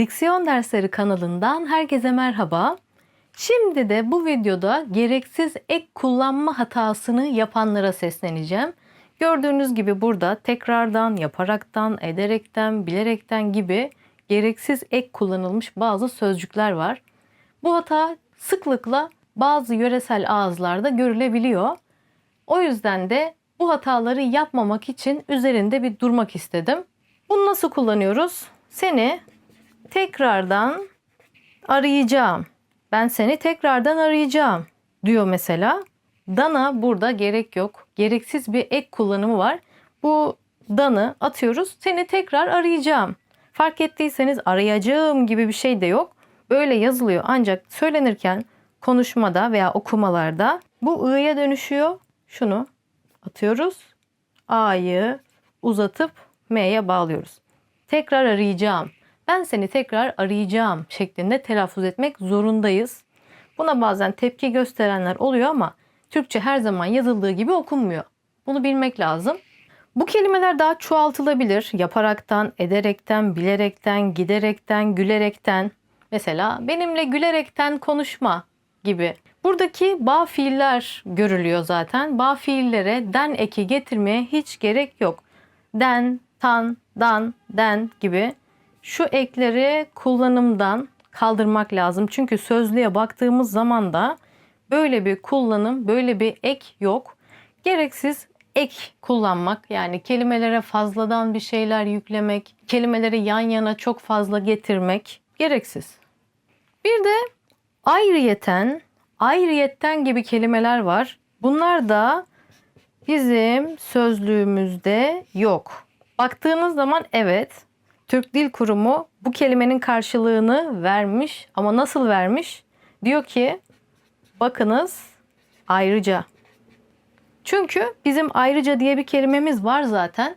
Diksiyon Dersleri kanalından herkese merhaba. Şimdi de bu videoda gereksiz ek kullanma hatasını yapanlara sesleneceğim. Gördüğünüz gibi burada tekrardan, yaparaktan, ederekten, bilerekten gibi gereksiz ek kullanılmış bazı sözcükler var. Bu hata sıklıkla bazı yöresel ağızlarda görülebiliyor. O yüzden de bu hataları yapmamak için üzerinde bir durmak istedim. Bunu nasıl kullanıyoruz? Seni tekrardan arayacağım. Ben seni tekrardan arayacağım diyor mesela. Dana burada gerek yok. Gereksiz bir ek kullanımı var. Bu danı atıyoruz. Seni tekrar arayacağım. Fark ettiyseniz arayacağım gibi bir şey de yok. Böyle yazılıyor ancak söylenirken konuşmada veya okumalarda bu i'ye dönüşüyor. Şunu atıyoruz. A'yı uzatıp m'ye bağlıyoruz. Tekrar arayacağım. Ben seni tekrar arayacağım şeklinde telaffuz etmek zorundayız. Buna bazen tepki gösterenler oluyor ama Türkçe her zaman yazıldığı gibi okunmuyor. Bunu bilmek lazım. Bu kelimeler daha çoğaltılabilir. Yaparaktan, ederekten, bilerekten, giderekten, gülerekten. Mesela benimle gülerekten konuşma gibi. Buradaki bağ fiiller görülüyor zaten. Bağ fiillere den eki getirmeye hiç gerek yok. Den, tan, dan, den gibi şu ekleri kullanımdan kaldırmak lazım. Çünkü sözlüğe baktığımız zaman da böyle bir kullanım, böyle bir ek yok. Gereksiz ek kullanmak yani kelimelere fazladan bir şeyler yüklemek, kelimeleri yan yana çok fazla getirmek gereksiz. Bir de ayrıyeten, ayrıyetten gibi kelimeler var. Bunlar da bizim sözlüğümüzde yok. Baktığınız zaman evet Türk Dil Kurumu bu kelimenin karşılığını vermiş ama nasıl vermiş? Diyor ki bakınız ayrıca. Çünkü bizim ayrıca diye bir kelimemiz var zaten.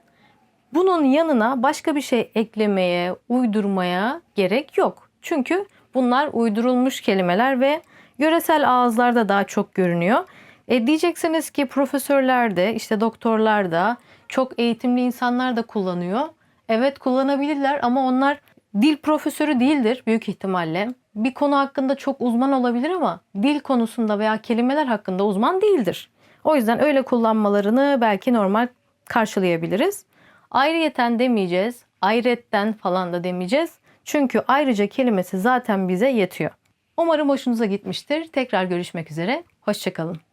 Bunun yanına başka bir şey eklemeye, uydurmaya gerek yok. Çünkü bunlar uydurulmuş kelimeler ve yöresel ağızlarda daha çok görünüyor. E diyeceksiniz ki profesörler de, işte doktorlar da, çok eğitimli insanlar da kullanıyor. Evet kullanabilirler ama onlar dil profesörü değildir büyük ihtimalle. Bir konu hakkında çok uzman olabilir ama dil konusunda veya kelimeler hakkında uzman değildir. O yüzden öyle kullanmalarını belki normal karşılayabiliriz. Ayrıyeten demeyeceğiz, ayretten falan da demeyeceğiz. Çünkü ayrıca kelimesi zaten bize yetiyor. Umarım hoşunuza gitmiştir. Tekrar görüşmek üzere. Hoşçakalın.